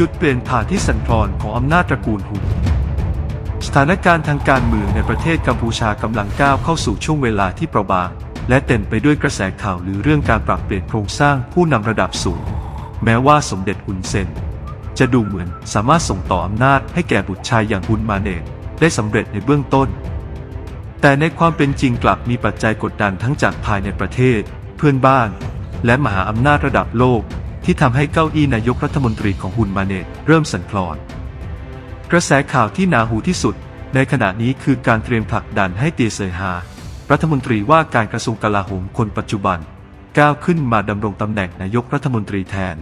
จุดเปลี่ยนผ่านที่สั่นคลอนของอำนาจตระกูลหุนสถานการณ์ทางการเมืองในประเทศกัมพูชากำลังก้าวเข้าสู่ช่วงเวลาที่เปราะบางและเต็มไปด้วยกระแสข่าวหรือเรื่องการปรับเปลี่ยนโครงสร้างผู้นำระดับสูง แม้ว่าสมเด็จฮุนเซน จะดูเหมือนสามารถส่งต่ออำนาจให้แก่บุตรชายอย่างฮุนมาเนตได้สำเร็จในเบื้องต้น แต่ในความเป็นจริงกลับมีปัจจัยกดดันทั้งจากภายในประเทศ เพื่อนบ้าน และมหาอำนาจระดับโลก ที่ทำให้เก้าอี้นายกรัฐมนตรีของฮุนมาเนตเริ่มสั่นคลอน กระแสข่าวที่หนาหูที่สุด ในขณะนี้คือการเตรียมผลักดันให้เตียเซฮา รัฐมนตรีว่าการกระทรวงกลาโหมคนปัจจุบัน ก้าวขึ้นมาดำรงตำแหน่งนายกรัฐมนตรีแทน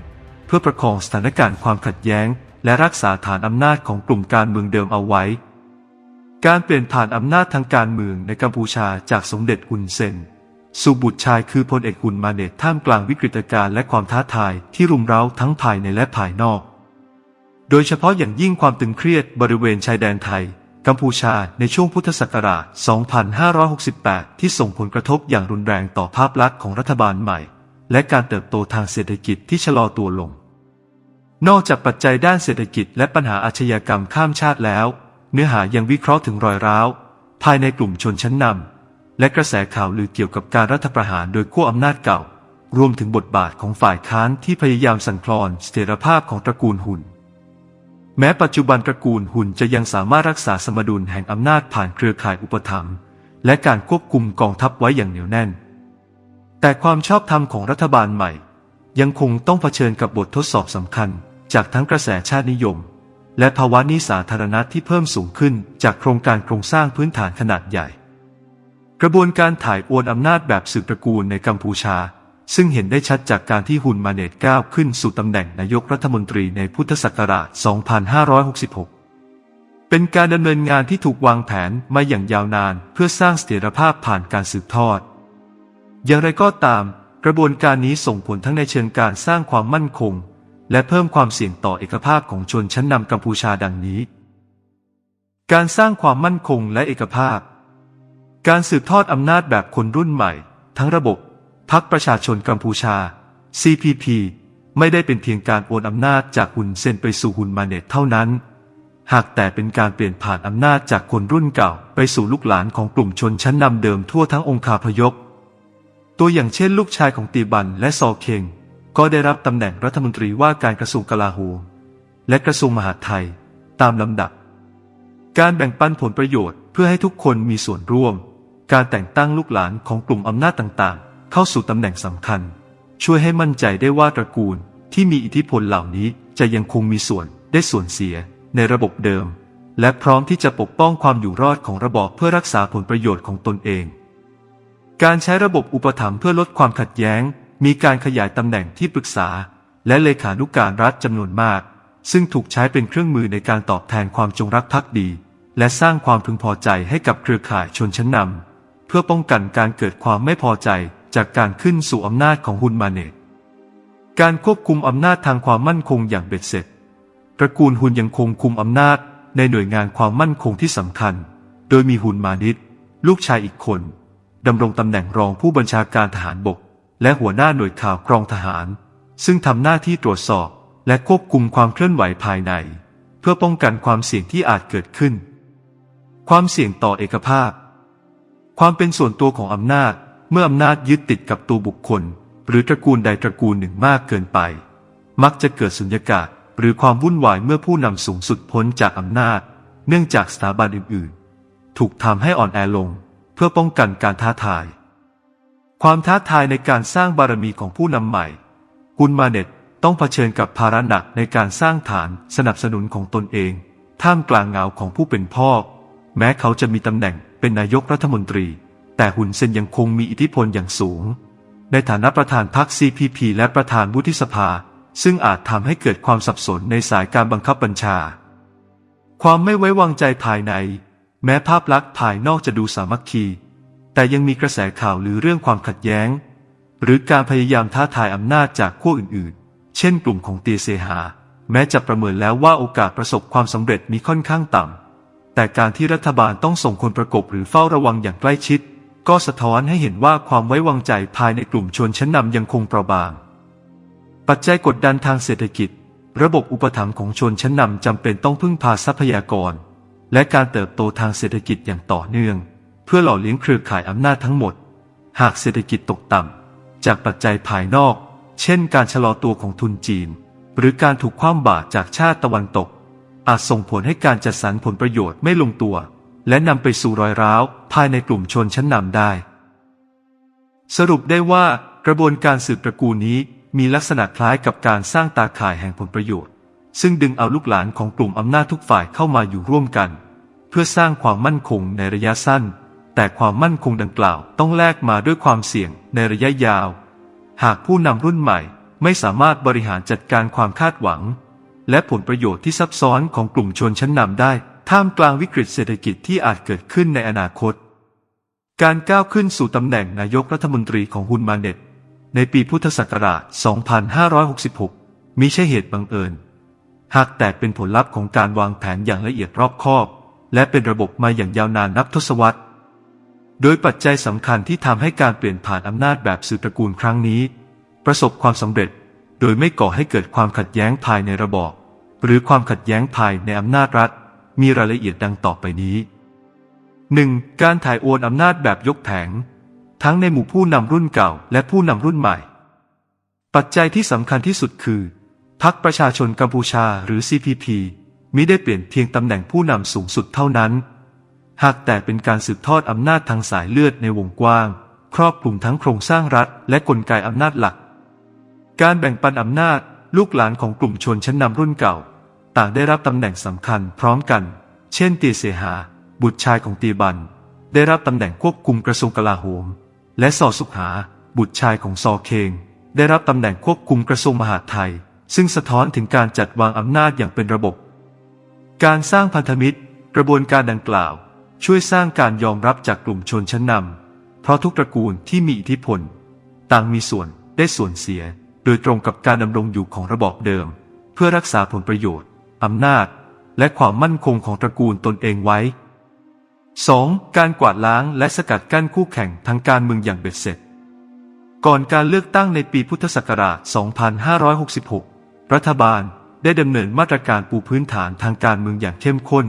เพื่อประคองสถานการณ์ความขัดแย้ง และรักษาฐานอำนาจของกลุ่มการเมืองเดิมเอาไว้ การเปลี่ยนผ่านอำนาจทางการเมืองในกัมพูชาจากสมเด็จฮุนเซน สูบุตรชายคือพลเอกฮุนมาเนตท่ามกลางวิกฤตการณ์และความท้าทายที่รุมเร้าทั้งภายในและภายนอก โดยเฉพาะอย่างยิ่งความตึงเครียดบริเวณชายแดนไทย กัมพูชาในช่วงพุทธศักราช 2568 ที่ส่งผลกระทบอย่างรุนแรงต่อภาพลักษณ์ของรัฐบาลใหม่ และการเติบโตทางเศรษฐกิจที่ชะลอตัวลง นอกจากปัจจัยด้านเศรษฐกิจและปัญหาอาชญากรรมข้ามชาติแล้ว เนื้อหายังวิเคราะห์ถึงรอยร้าวภายในกลุ่มชนชั้นนำ และกระแสข่าวลือเกี่ยวกับการรัฐประหารโดยขั้วอำนาจเก่า รวมถึงบทบาทของฝ่ายค้านที่พยายามสั่นคลอนเสถียรภาพของตระกูลหุ่น แม้ปัจจุบันตระกูลหุ่นจะยังสามารถรักษาสมดุลแห่งอำนาจผ่านเครือข่ายอุปถัมภ์และการควบคุมกองทัพไว้อย่างเหนียวแน่น แต่ความชอบธรรมของรัฐบาลใหม่ ยังคงต้องเผชิญกับบททดสอบสำคัญ จากทั้งกระแสชาตินิยม และภาวะนี้สาธารณะที่เพิ่มสูงขึ้นจากโครงการโครงสร้างพื้นฐานขนาดใหญ่ กระบวนการถ่ายโอนอำนาจแบบสืบตระกูลในกัมพูชา ซึ่งเห็นได้ชัดจากการที่ฮุนมาเนตก้าวขึ้นสู่ตำแหน่งนายกรัฐมนตรีในพุทธศักราช 2566 เป็นการดำเนินงานที่ถูกวางแผนมาอย่างยาวนานเพื่อสร้างเสถียรภาพผ่านการสืบทอด อย่างไรก็ตาม กระบวนการนี้ส่งผลทั้งในเชิงการสร้างความมั่นคง และเพิ่มความเสี่ยงต่อเอกภาพของชนชั้นนำกัมพูชาดังนี้ การสร้างความมั่นคงและเอกภาพ การสืบทอดอำนาจแบบคนรุ่นใหม่ ทั้งระบบพักประชาชนกัมพูชา CPP ไม่ได้เป็นเพียงการโอนอำนาจจากหุนเซนไปสู่หุนมาเนตเท่านั้น หากแต่เป็นการเปลี่ยนผ่านอำนาจจากคนรุ่นเก่า ไปสู่ลูกหลานของกลุ่มชนชั้นนำเดิมทั่วทั้งองคาพยพ ตัวอย่างเช่นลูกชายของตีบันและซอเคงก็ได้รับตำแหน่งรัฐมนตรีว่าการกระทรวงกลาโหมและกระทรวงมหาดไทย ตามลำดับ การแบ่งปันผลประโยชน์เพื่อให้ทุกคนมีส่วนร่วม การแต่งตั้งลูกหลานของกลุ่มอำนาจต่างๆ เข้าสู่ตำแหน่งสำคัญ ช่วยให้มั่นใจได้ว่าตระกูลที่มีอิทธิพลเหล่านี้จะยังคงมีส่วนได้ส่วนเสียในระบบเดิม และพร้อมที่จะปกป้องความอยู่รอดของระบอบเพื่อรักษาผลประโยชน์ของตนเอง การใช้ระบบอุปถัมภ์เพื่อลดความขัดแย้ง มีการขยายตำแหน่งที่ปรึกษา และเลขานุการรัฐจำนวนมาก ซึ่งถูกใช้เป็นเครื่องมือในการตอบแทนความจงรักภักดี และสร้างความพึงพอใจให้กับเครือข่ายชนชั้นนำ พื่อป้องกันการเกิดความไม่พอใจจากการขึ้นสู่อำนาจของฮุนมาเนตการควบคุมอำนาจทางความมั่นคงอย่างเบ็ดเสร็จ ตระกูลฮุนยังคงคุมอำนาจในหน่วยงานความมั่นคงที่สำคัญ โดยมีฮุนมานิตลูกชายอีกคนดำรงตำแหน่งรองผู้บัญชาการทหารบก และหัวหน้าหน่วยข่าวกรองทหาร ซึ่งทำหน้าที่ตรวจสอบและควบคุมความเคลื่อนไหวภายใน เพื่อป้องกันความเสี่ยงที่อาจเกิดขึ้น ความเสี่ยงต่อเอกภาพ ความเป็นส่วนตัวของอำนาจ เมื่ออำนาจยึดติดกับตัวบุคคล หรือตระกูลใดตระกูลหนึ่งมากเกินไป มักจะเกิดสุญญากาศ หรือความวุ่นวายเมื่อผู้นำสูงสุดพ้นจากอำนาจ เนื่องจากสถาบันอื่นๆ ถูกทำให้อ่อนแอลง เพื่อป้องกันการท้าทาย ความท้าทายในการสร้างบารมีของผู้นำใหม่กุนมาเน็ตต้องเผชิญกับภาระหนักในการสร้างฐานสนับสนุนของตนเอง ท่ามกลางเงาของผู้เป็นพ่อ แม้เขาจะมีตำแหน่ง เป็นนายกรัฐมนตรี แต่หุนเซนยังคงมีอิทธิพลอย่างสูง ในฐานะประธานพรรค CPP และประธานวุฒิสภา ซึ่งอาจทำให้เกิดความสับสนในสายการบังคับบัญชา ความไม่ไว้วางใจภายใน แม้ภาพลักษณ์ภายนอกจะดูสามัคคี แต่ยังมีกระแสข่าวหรือเรื่องความขัดแย้ง หรือการพยายามท้าทายอำนาจจากขั้วอื่นๆ เช่นกลุ่มของเตียเซหา แม้จะประเมินแล้วว่าโอกาสประสบความสำเร็จมีค่อนข้างต่ำ แต่การที่รัฐบาลต้องส่งคนประกบหรือเฝ้าระวังอย่างใกล้ชิด ก็สะท้อนให้เห็นว่าความไว้วางใจภายในกลุ่มชนชั้นนำยังคงเปราะบาง ปัจจัยกดดันทางเศรษฐกิจ ระบบอุปถัมภ์ของชนชั้นนำจำเป็นต้องพึ่งพาทรัพยากร และการเติบโตทางเศรษฐกิจอย่างต่อเนื่อง เพื่อหล่อเลี้ยงเครือข่ายอำนาจทั้งหมด หากเศรษฐกิจตกต่ำจากปัจจัยภายนอก เช่น การชะลอตัวของทุนจีน หรือการถูกคว่ำบาตรจากชาติตะวันตก อาจส่งผลให้การจัดสรรผลประโยชน์ไม่ลงตัว และนำไปสู่รอยร้าวภายในกลุ่มชนชั้นนำได้ สรุปได้ว่ากระบวนการสืบตระกูลนี้มีลักษณะคล้ายกับการสร้างตาข่ายแห่งผลประโยชน์ ซึ่งดึงเอาลูกหลานของกลุ่มอำนาจทุกฝ่ายเข้ามาอยู่ร่วมกัน เพื่อสร้างความมั่นคงในระยะสั้น แต่ความมั่นคงดังกล่าวต้องแลกมาด้วยความเสี่ยงในระยะยาว หากผู้นำรุ่นใหม่ไม่สามารถบริหารจัดการความคาดหวัง และผลประโยชน์ที่ซับซ้อนของกลุ่มชนชั้นนำได้ ท่ามกลางวิกฤตเศรษฐกิจที่อาจเกิดขึ้นในอนาคต การก้าวขึ้นสู่ตำแหน่งนายกรัฐมนตรีของฮุนมาเน็ต ในปีพุทธศักราช 2566 มิใช่เหตุบังเอิญ หากแต่เป็นผลลัพธ์ของการวางแผนอย่างละเอียดรอบคอบ และเป็นระบบมาอย่างยาวนานนับทศวรรษ โดยปัจจัยสำคัญที่ทำให้การเปลี่ยนผ่านอำนาจแบบสืบตระกูลครั้งนี้ ประสบความสำเร็จ โดยไม่ก่อให้เกิดความขัดแย้งภายในระบอบ หรือความขัดแย้งภายในอำนาจรัฐ มีรายละเอียดดังต่อไปนี้ 1. การถ่ายโอนอำนาจแบบยกแผง ทั้งในหมู่ผู้นำรุ่นเก่าและผู้นำรุ่นใหม่ ปัจจัยที่สำคัญที่สุดคือ พรรคประชาชนกัมพูชาหรือ CPP มิได้เปลี่ยนเพียงตำแหน่งผู้นำสูงสุดเท่านั้น หากแต่เป็นการสืบทอดอำนาจทางสายเลือดในวงกว้าง ครอบคลุมทั้งโครงสร้างรัฐและกลไกอำนาจหลัก การแบ่งปันอำนาจลูกหลานของกลุ่มชนชั้นนำรุ่นเก่า ต่างได้รับตำแหน่งสำคัญพร้อมกัน เช่นเตียเสหา บุตรชายของตีบัน ได้รับตำแหน่งควบคุมกระทรวงกลาโหม และซอสุขหา บุตรชายของซอเคง ได้รับตำแหน่งควบคุมกระทรวงมหาดไทย ซึ่งสะท้อนถึงการจัดวางอำนาจอย่างเป็นระบบ การสร้างพันธมิตร กระบวนการดังกล่าว ช่วยสร้างการยอมรับจากกลุ่มชนชั้นนำเพราะทุกตระกูลที่มีอิทธิพล ต่างมีส่วนได้ส่วนเสีย โดยตรงกับการดำรงอยู่ของระบอบเดิม เพื่อรักษาผลประโยชน์อำนาจ และความมั่นคงของตระกูลตนเองไว้ 2. การกวาดล้างและสกัดกั้นคู่แข่งทางการเมืองอย่างเบ็ดเสร็จ ก่อนการเลือกตั้งในปีพุทธศักราช 2566 รัฐบาลได้ดำเนินมาตรการปูพื้นฐานทางการเมืองอย่างเข้มข้น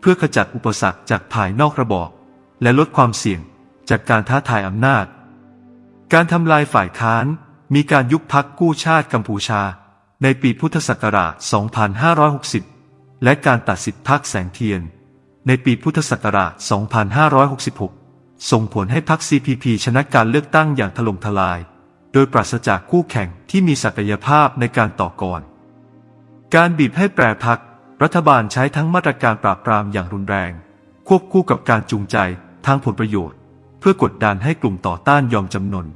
เพื่อขจัดอุปสรรคจากภายนอกระบอบและลดความเสี่ยงจากการท้าทายอำนาจ การทำลายฝ่ายค้าน มีการยุบพักกู้ชาติกัมพูชา ในปีพุทธศักราช 2560 และการตัดสิทธิพักแสงเทียน ในปีพุทธศักราช 2566 ส่งผลให้พรรค CPP ชนะการเลือกตั้งอย่างถล่มทลาย โดยปราศจากคู่แข่งที่มีศักยภาพในการต่อกร การบีบให้แปรพัก รัฐบาลใช้ทั้งมาตรการปราบปรามอย่างรุนแรง ควบคู่กับการจูงใจทางผลประโยชน์ เพื่อกดดันให้กลุ่มต่อต้านยอมจำนน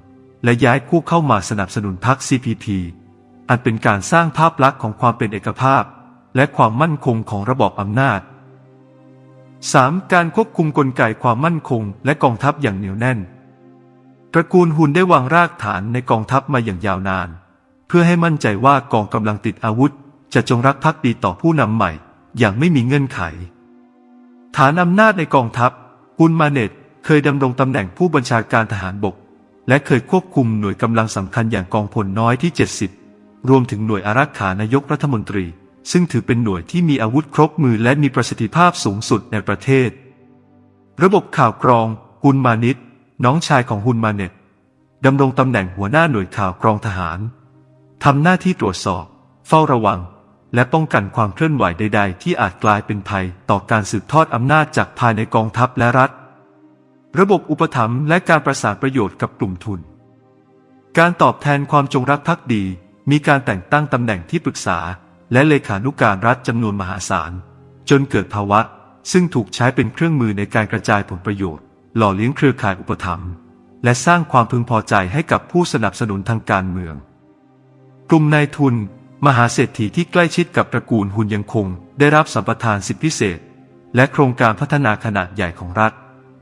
และย้ายคู่เข้ามาสนับสนุนพรรค CPP อันเป็นการสร้างภาพลักษณ์ของความเป็นเอกภาพ และความมั่นคงของระบอบอำนาจ 3. การควบคุมกลไกความมั่นคงและกองทัพอย่างเหนียวแน่น ตระกูลฮุนได้วางรากฐานในกองทัพมาอย่างยาวนาน เพื่อให้มั่นใจว่ากองกำลังติดอาวุธ จะจงรักภักดีต่อผู้นำใหม่ อย่างไม่มีเงื่อนไข ฐานอำนาจในกองทัพฮุนมาเน็ตเคยดำรงตำแหน่งผู้บัญชาการทหารบก และเคยควบคุมหน่วยกำลังสำคัญอย่างกองพลน้อยที่ 70 รวมถึงหน่วยอารักขานายกรัฐมนตรี ซึ่งถือเป็นหน่วยที่มีอาวุธครบมือและมีประสิทธิภาพสูงสุดในประเทศ ระบบข่าวกรองฮุนมานิตน้องชายของฮุนมาเน็ตดำรงตำแหน่งหัวหน้าหน่วยข่าวกรองทหารทำหน้าที่ตรวจสอบ เฝ้าระวัง และป้องกันความเคลื่อนไหวใด ๆ ที่อาจกลายเป็นภัยต่อการสืบทอดอำนาจจากภายในกองทัพและรัฐ ระบบอุปถัมภ์และการประสานประโยชน์กับกลุ่มทุน การตอบแทนความจงรักภักดี มีการแต่งตั้งตำแหน่งที่ปรึกษา และเลขานุการรัฐจำนวนมหาศาล จนเกิดภาวะ ซึ่งถูกใช้เป็นเครื่องมือในการกระจายผลประโยชน์ หล่อเลี้ยงเครือข่ายอุปถัมภ์และสร้างความพึงพอใจให้กับผู้สนับสนุนทางการเมือง กลุ่มนายทุน มหาเศรษฐีที่ใกล้ชิดกับตระกูลหุนยังคง ได้รับสัมปทานสิทธิพิเศษ และโครงการพัฒนาขนาดใหญ่ของรัฐ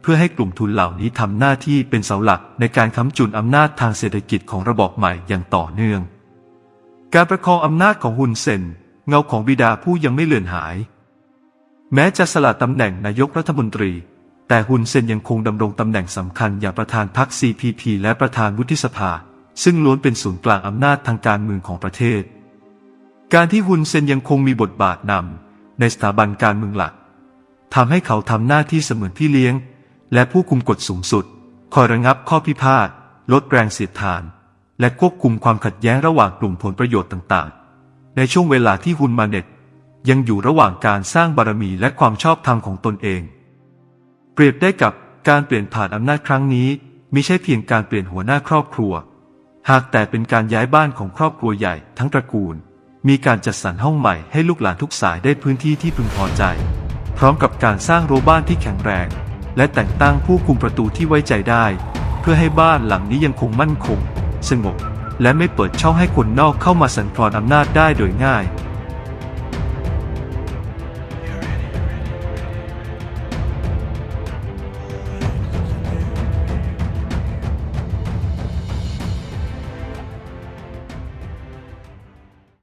เพื่อให้กลุ่มทุนเหล่านี้ทำหน้าที่เป็นเสาหลักในการค้ำจุนอำนาจทางเศรษฐกิจของระบอบใหม่อย่างต่อเนื่อง การประคองอำนาจของฮุนเซนเงาของบิดาผู้ยังไม่เลือนหาย แม้จะสละตำแหน่งนายกรัฐมนตรี แต่ฮุนเซนยังคงดำรงตำแหน่งสำคัญอย่างประธานพรรค CPP และประธานวุฒิสภา ซึ่งล้วนเป็นศูนย์กลางอำนาจทางการเมืองของประเทศ การที่ฮุนเซนยังคงมีบทบาทนำในสถาบันการเมืองหลักทำให้เขาทำหน้าที่เสมือนพี่เลี้ยง และผู้คุมกฎสูงสุด คอยระงับข้อพิพาท ลดแรงเสียดทาน และควบคุมความขัดแย้งระหว่างกลุ่มผลประโยชน์ต่างๆ ในช่วงเวลาที่ฮุนมาเน็ตยังอยู่ระหว่างการสร้างบารมีและความชอบธรรมของตนเอง เปรียบได้กับการเปลี่ยนผ่านอำนาจครั้งนี้มิใช่เพียงการเปลี่ยนหัวหน้าครอบครัว หากแต่เป็นการย้ายบ้านของครอบครัวใหญ่ทั้งตระกูล มีการจัดสรรห้องใหม่ให้ลูกหลานทุกสายได้พื้นที่ที่พึงพอใจ พร้อมกับการสร้างรั้วบ้านที่แข็งแรง และแต่งตั้งผู้คุมประตูที่ไว้ใจได้ เพื่อให้บ้านหลังนี้ยังคงมั่นคง สงบ และไม่เปิดช่องให้คนนอกเข้ามาสั่นคลอนอำนาจได้โดยง่าย